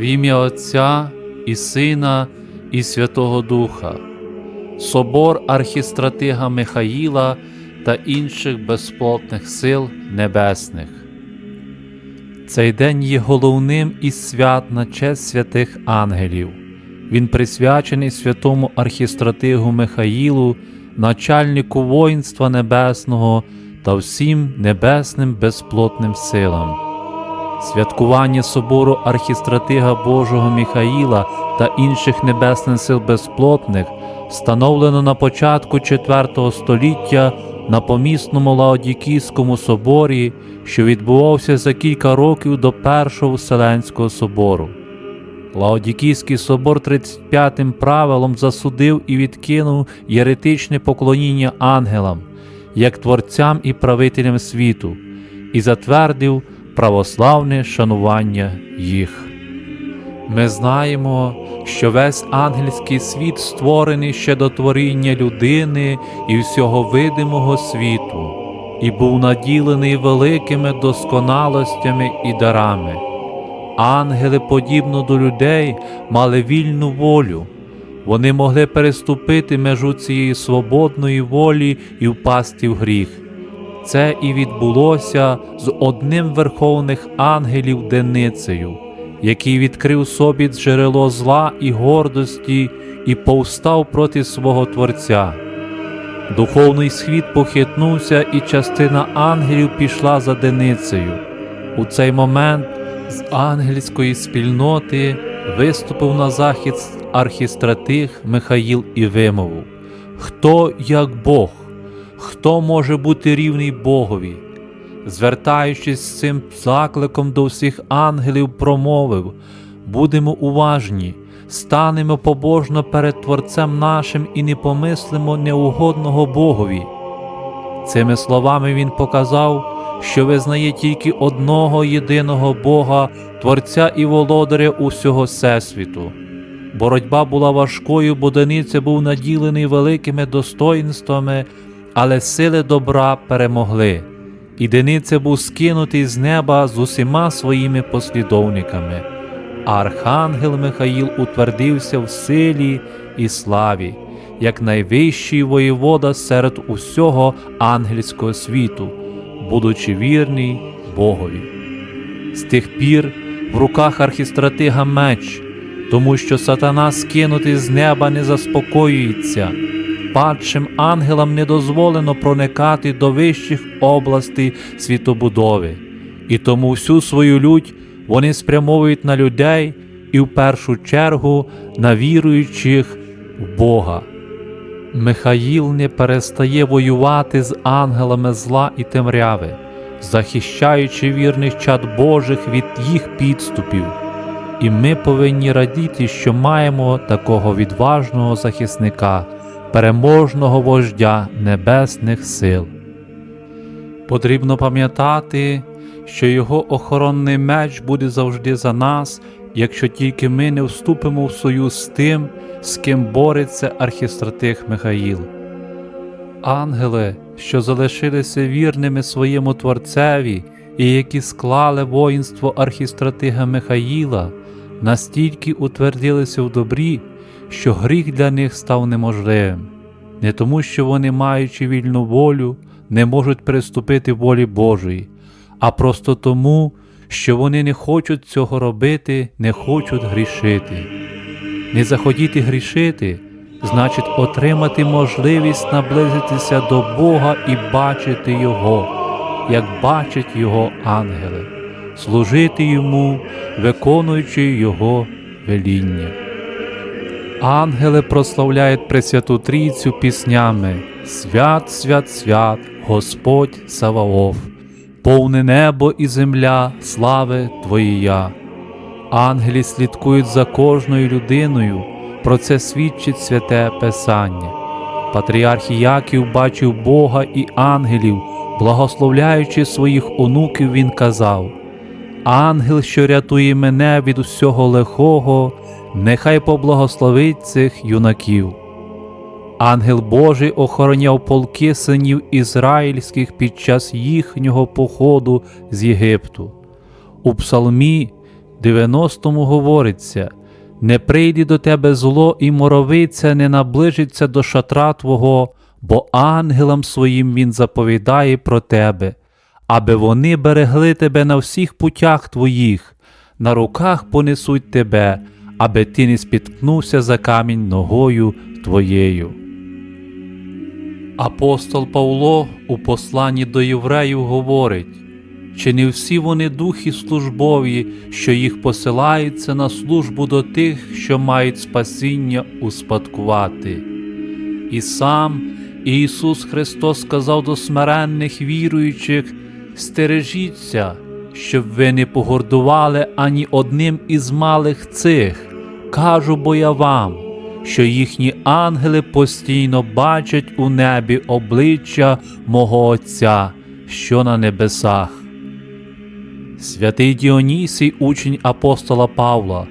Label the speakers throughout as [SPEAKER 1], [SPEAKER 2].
[SPEAKER 1] ім'я Отця і Сина, і Святого Духа, Собор архістратига Михаїла та інших безплотних сил небесних. Цей день є головним із свят на честь святих ангелів. Він присвячений святому архістратигу Михаїлу, начальнику воїнства небесного та всім небесним безплотним силам. Святкування собору архістратига Божого Михаїла та інших небесних сил безплотних встановлено на початку IV століття на помісному Лаодікійському соборі, що відбувався за кілька років до Першого Вселенського собору. Лаодікійський собор 35-м правилом засудив і відкинув єретичне поклоніння ангелам, як творцям і правителям світу, і затвердив православне шанування їх. Ми знаємо, що весь ангельський світ створений ще до творіння людини і всього видимого світу, і був наділений великими досконалостями і дарами. Ангели, подібно до людей, мали вільну волю. Вони могли переступити межу цієї свободної волі і впасти в гріх. Це і відбулося з одним верховних ангелів Деницею, який відкрив собі джерело зла і гордості і повстав проти свого Творця. Духовний світ похитнувся, і частина ангелів пішла за Деницею. У цей момент з ангельської спільноти виступив на захід архістратиг Михаїл і вимовив Хто як Бог? Хто може бути рівний Богові? Звертаючись з цим закликом до всіх ангелів, промовив будемо уважні, станемо побожно перед Творцем нашим і не помислимо неугодного Богові. Цими словами він показав, що визнає тільки одного єдиного Бога, Творця і володаря усього Всесвіту. Боротьба була важкою, бо Дениця був наділений великими достоїнствами, але сили добра перемогли, і був скинутий з неба з усіма своїми послідовниками. А Архангел Михаїл утвердився в силі і славі, як найвищий воєвода серед усього ангельського світу, будучи вірний Богові. З тих пір в руках архістратига меч, тому що сатана, скинутий з неба, не заспокоюється. Падшим ангелам не дозволено проникати до вищих областей світобудови, і тому всю свою лють вони спрямовують на людей і в першу чергу на віруючих в Бога. Михаїл не перестає воювати з ангелами зла і темряви, захищаючи вірних чад Божих від їх підступів. І ми повинні радіти, що маємо такого відважного захисника, переможного вождя небесних сил. Потрібно пам'ятати, що його охоронний меч буде завжди за нас, якщо тільки ми не вступимо в союз з тим, з ким бореться архістратиг Михаїл. Ангели, що залишилися вірними своєму Творцеві і які склали воїнство архістратига Михаїла, настільки утвердилися в добрі, що гріх для них став неможливим, не тому, що вони, маючи вільну волю, не можуть приступити волі Божої, а просто тому, що вони не хочуть цього робити, не хочуть грішити. Не захотіти грішити значить отримати можливість наблизитися до Бога і бачити Його, як бачать Його ангели, служити Йому, виконуючи Його веління. Ангели прославляють Пресвяту Трійцю піснями Свят, свят, свят, Господь Саваоф, повне небо і земля, слави Твоїя. Ангелі слідкують за кожною людиною, про це свідчить святе Писання. Патріарх Яків бачив Бога і ангелів, благословляючи своїх онуків, він казав: Ангел, що рятує мене від усього лихого, нехай поблагословить цих юнаків. Ангел Божий охороняв полки синів ізраїльських під час їхнього походу з Єгипту. У Псалмі 90-му говориться Не прийде до тебе зло, і моровиця не наближиться до шатра Твого, бо ангелам своїм він заповідає про тебе, аби вони берегли тебе на всіх путях твоїх, на руках понесуть тебе, аби ти не спіткнувся за камінь ногою твоєю. Апостол Павло у посланні до євреїв говорить, чи не всі вони духи службові, що їх посилаються на службу до тих, що мають спасіння успадкувати. І сам Ісус Христос сказав до смиренних віруючих: стережіться, щоб ви не погордували ані одним із малих цих. Кажу бо я вам, що їхні ангели постійно бачать у небі обличчя мого Отця, що на небесах. Святий Діонісій, учень апостола Павла,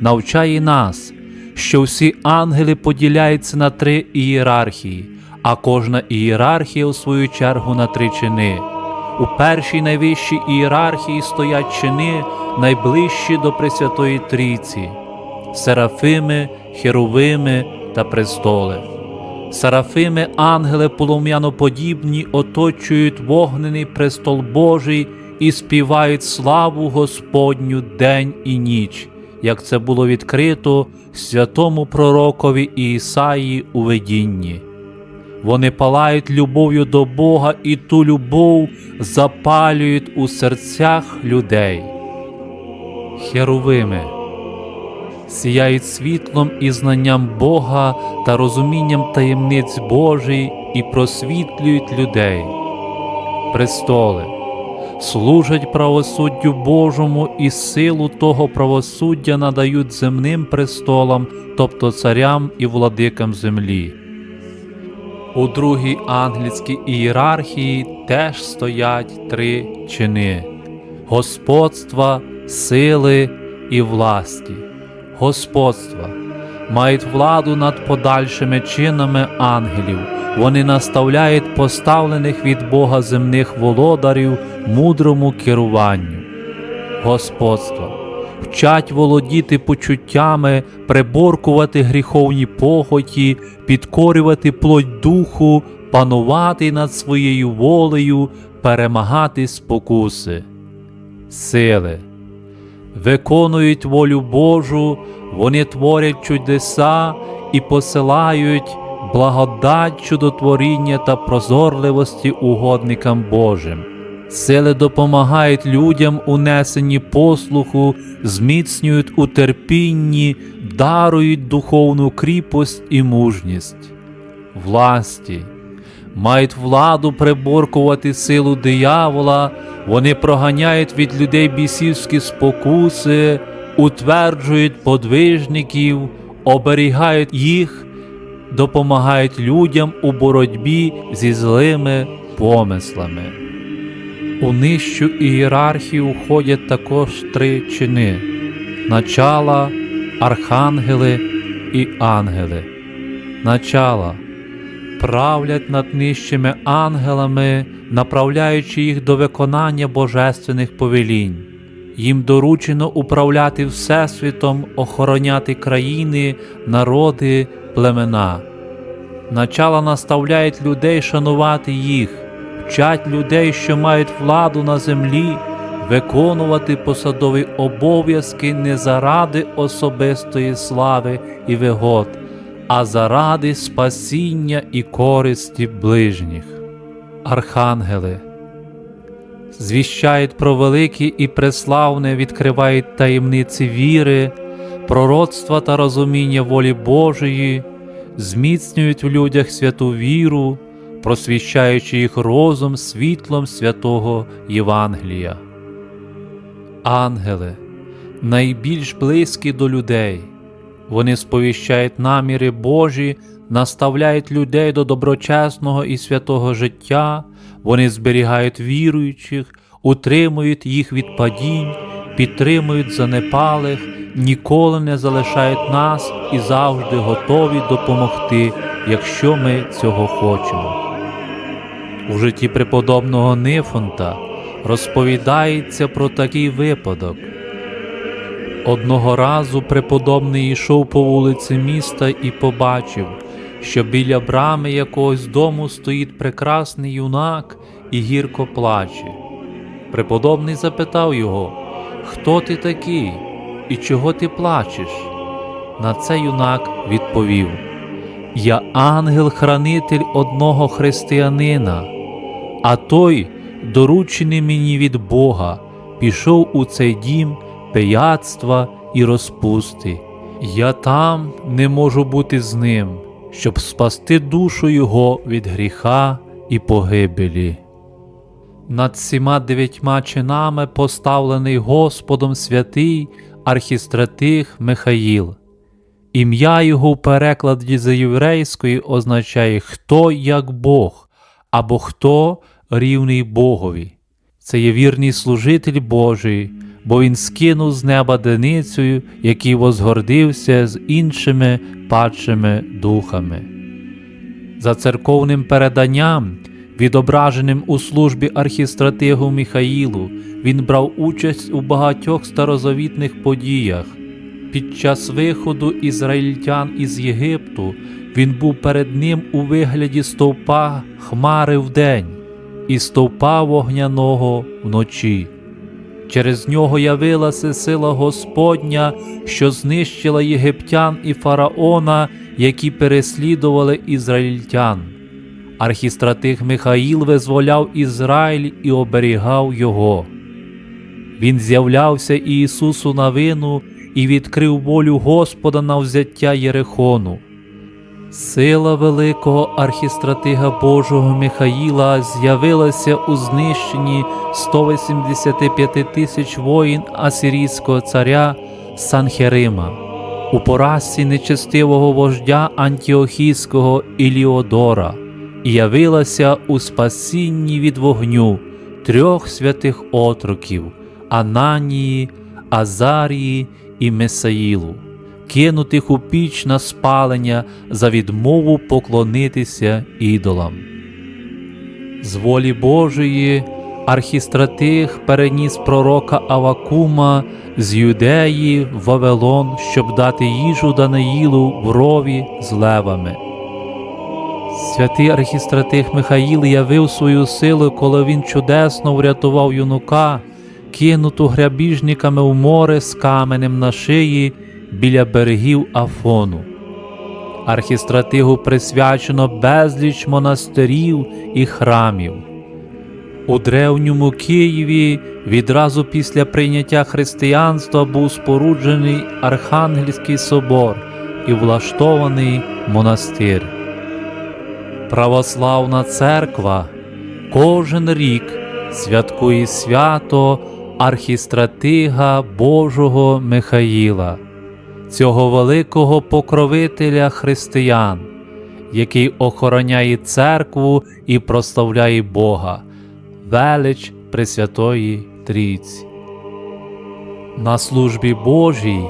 [SPEAKER 1] навчає нас, що всі ангели поділяються на три ієрархії, а кожна ієрархія, у свою чергу, на три чини. У першій найвищій ієрархії стоять чини, найближчі до Пресвятої Трійці серафими, херовими та престоли. Серафими, ангели полум'яноподібні, оточують вогнений престол Божий і співають славу Господню день і ніч, як це було відкрито святому пророкові Ісаї у видінні. Вони палають любов'ю до Бога і ту любов запалюють у серцях людей. Херовими сіяють світлом і знанням Бога та розумінням таємниць Божий і просвітлюють людей. Престоли служать правосуддю Божому і силу того правосуддя надають земним престолам, тобто царям і владикам землі. У другій англійській ієрархії теж стоять три чини господства, сили і власті. Господства мають владу над подальшими чинами ангелів, вони наставляють поставлених від Бога земних володарів мудрому керуванню. Господства вчать володіти почуттями, приборкувати гріховні похоті, підкорювати плоть духу, панувати над своєю волею, перемагати спокуси, сили виконують волю Божу, вони творять чудеса і посилають благодать чудотворіння та прозорливості угодникам Божим. Сили допомагають людям у несенні послуху, зміцнюють у терпінні, дарують духовну кріпость і мужність, власті, мають владу приборкувати силу диявола, вони проганяють від людей бісівські спокуси, утверджують подвижників, оберігають їх, допомагають людям у боротьбі зі злими помислами. У нижчу ієрархію входять також три чини начала, архангели і ангели. Начала правлять над нижчими ангелами, направляючи їх до виконання божественних повелінь. Їм доручено управляти Всесвітом, охороняти країни, народи, племена. Начала наставляють людей шанувати їх, вчать людей, що мають владу на землі, виконувати посадові обов'язки не заради особистої слави і вигод, а заради спасіння і користі ближніх. Архангели звіщають про великі і преславне, відкривають таємниці віри, пророцтва та розуміння волі Божої, зміцнюють в людях святу віру, просвіщаючи їх розум світлом святого Євангелія. Ангели найбільш близькі до людей. Вони сповіщають наміри Божі, наставляють людей до доброчесного і святого життя, вони зберігають віруючих, утримують їх від падінь, підтримують занепалих, ніколи не залишають нас і завжди готові допомогти, якщо ми цього хочемо. У житті преподобного Нифонта розповідається про такий випадок. Одного разу преподобний йшов по вулиці міста і побачив, що біля брами якогось дому стоїть прекрасний юнак і гірко плаче. Преподобний запитав його, Хто ти такий і чого ти плачеш? На це юнак відповів: Я ангел-хранитель одного християнина, а той, доручений мені від Бога, пішов у цей дім пияцтва і розпусти. Я там не можу бути з ним, щоб спасти душу його від гріха і погибелі. Над всіма дев'ятьма чинами поставлений Господом святий архістратих Михаїл. Ім'я його в перекладі з єврейської означає хто як Бог або хто рівний Богові. Це є вірний служитель Божий, бо він скинув з неба деницею, який возгордився з іншими падшими духами. За церковним переданням, відображеним у службі архістратигу Михаїлу, він брав участь у багатьох старозавітних подіях. Під час виходу ізраїльтян із Єгипту він був перед ним у вигляді стовпа хмари вдень і стовпа вогняного вночі. Через нього явилася сила Господня, що знищила єгиптян і фараона, які переслідували ізраїльтян. Архістратих Михаїл визволяв Ізраїль і оберігав його. Він з'являвся Ісусу на вину і відкрив волю Господа на взяття Єрихону. Сила великого архістратига Божого Михаїла з'явилася у знищенні 185 тисяч воїн асирійського царя Санхерима, у поразці нечестивого вождя Антіохійського Іліодора і явилася у спасінні від вогню трьох святих отроків Ананії, Азарії і Месаїлу, кинутих у піч на спалення за відмову поклонитися ідолам. З волі Божої архістратих переніс пророка Авакума з Юдеї в Вавилон, щоб дати їжу Даниїлу в рові з левами. Святий архістратих Михаїл явив свою силу, коли він чудесно врятував юнука, кинуту грабіжниками в море з каменем на шиї біля берегів Афону. Архістратигу присвячено безліч монастирів і храмів. У древньому Києві відразу після прийняття християнства був споруджений Архангельський собор і влаштований монастир. Православна церква кожен рік святкує свято архістратига Божого Михаїла, цього великого покровителя християн, який охороняє церкву і прославляє Бога, велич Пресвятої Трійці. На службі Божій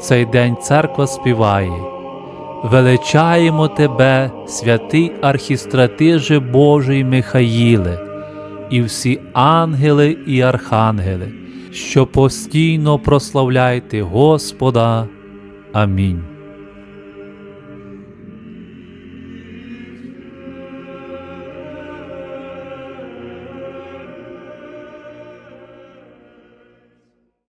[SPEAKER 1] цей день церква співає. Величаємо Тебе, святий архістратиже Божий Михаїле, і всі ангели і архангели, що постійно прославляйте Господа. Амінь.